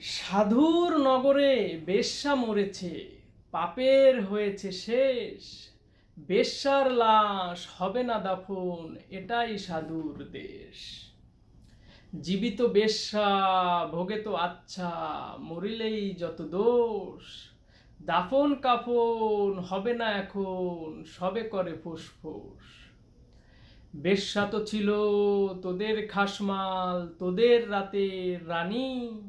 সাধুর নগরে বেশ্যা মরেছে, পাপের হয়েছে শেষ। বেশ্যার লাশ হবে না দাফন, এটাই সাধুর দেশ। জীবিত বেশ্যা, ভোগে তো আচ্ছা মরিলেই যত দোষ। দাফন কাফন হবে না এখন, সবে করে ফুসফুস। বেশ্যা তো ছিল তোদের খাসমাল, তোদের রাতের রানী।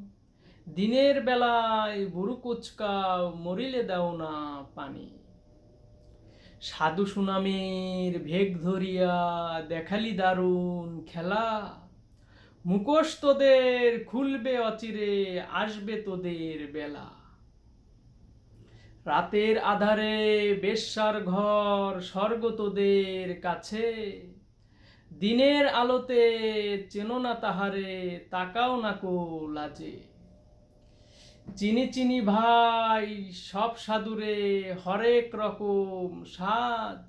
দিনের বেলায় বুড়ু কুচকাও মরিলে দাও না পানি। সাধু সুনামের ভেগ ধরিয়া দেখালি দারুণ খেলা। মুখোশ তোদের খুলবে অচিরে, আসবে তোদের বেলা। রাতের আধারে বেশ্যার ঘর, স্বর্গ তোদের কাছে। দিনের আলোতে চেনো না তাহারে, তাকাও না কো লাজে। চিনি চিনি ভাই, সব সাধুরে হরেক রকম সাজ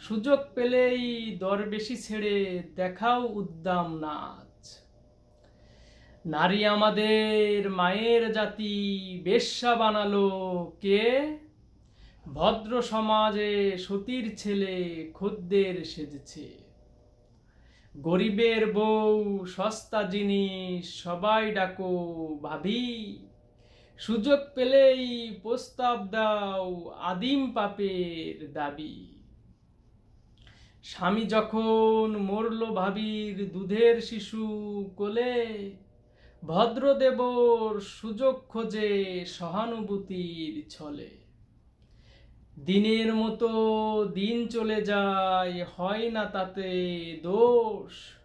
সুযোগ পেলেই দরবেশি ছেড়ে দেখাও উদ্দাম নাচ। নারী আমাদের মায়ের জাতি, বেশ্যা বানালো কে? ভদ্র সমাজে সতীর ছেলে খদ্দের সেজেছে। গরিবের বউ, সস্তা জিনিস, সবাই ডাকো ভাবি। সুযোগ পেলেই প্রস্তাব দাও আদিম পাপের দাবি। স্বামী যখন মরল ভাবির দুধের শিশু কোলে, ভদ্রদেবর সুযোগ খোঁজে সহানুভূতির ছলে। দিনের মতো দিন চলে যায়, হয় না তাতে দোষ।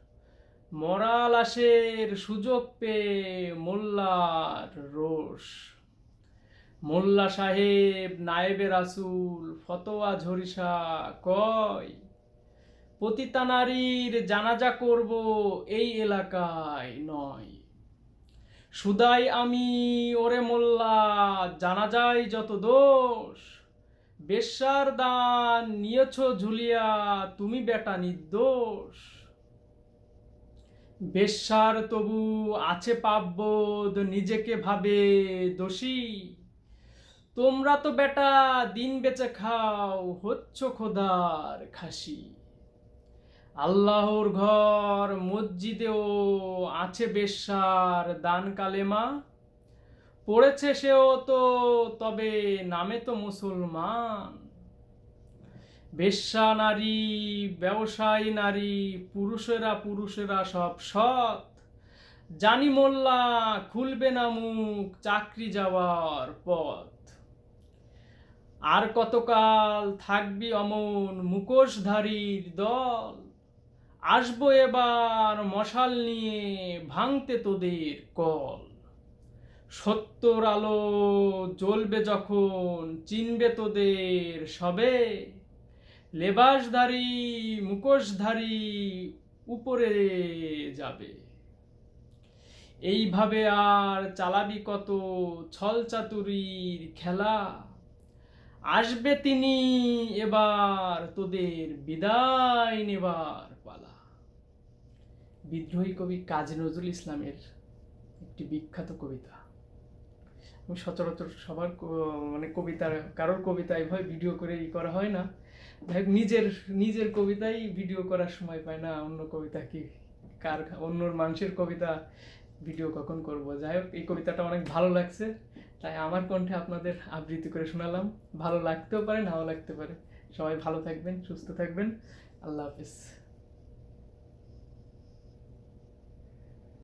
মরা লাশের সুযোগ পেয়ে মোল্লার রোষ। মোল্লা সাহেব, নায়েবে রাসুল, ফতোয়া ঝরিষা কয়, পতিতা নারীর জানাজা করব এই এলাকায় নয়। সুদাই আমি, ওরে মোল্লা জানা যায় যত দোষ। বেশ্যার দান নিয়েছ ঝুলিয়া, তুমি বেটা নির্দোষ। বেশ্যার তবু আছে পাপবোধ, নিজেকে ভাবে দোষী। তোমরা তো বেটা দিন বেচে খাও, হচ্ছ খোদার খাসি। আল্লাহর ঘর, মসজিদেও আছে বেশ্যার দান কালেমা। পড়েছে সেও তো, তবে নামে তো মুসলমান। বেশ্যা নারী, ব্যবসায়ী নারী, পুরুষেরা পুরুষেরা সব সৎ। জানি মোল্লা, খুলবে না মুখ, চাকরি যাওয়ার পথ। আর কতকাল থাকবি অমন মুখোশধারীর দল? আসব এবার মশাল নিয়ে ভাঙতে তোদের কল। সত্যর আলো জ্বলবে যখন, চিনবে তোদের সবে। লেবাসধারী, মুখোশধারী উপরে যাবে। এইভাবে আর চালাবি কত ছল চাতুরির খেলা। আসবে তিনি এবার তোদের বিদায় নেবার পালা। বিদ্রোহী কবি কাজী নজরুল ইসলামের একটি বিখ্যাত কবিতা। সচরাচর সবার মানে কবিতা কারোর কবিতা এভাবে ভিডিও করে ই করা হয় না। নিজের নিজের কবিতাই ভিডিও করার সময় পায় না, অন্য কবিতা কি, কার অন্য মানুষের কবিতা ভিডিও কখন করব? যাই হোক, এই কবিতাটা অনেক ভালো লাগছে, তাই আমার কণ্ঠে আপনাদের আবৃত্তি করে শোনালাম। ভালো লাগতেও পারে, নাও লাগতে পারে। সবাই ভালো থাকবেন, সুস্থ থাকবেন। আল্লাহ হাফিজ।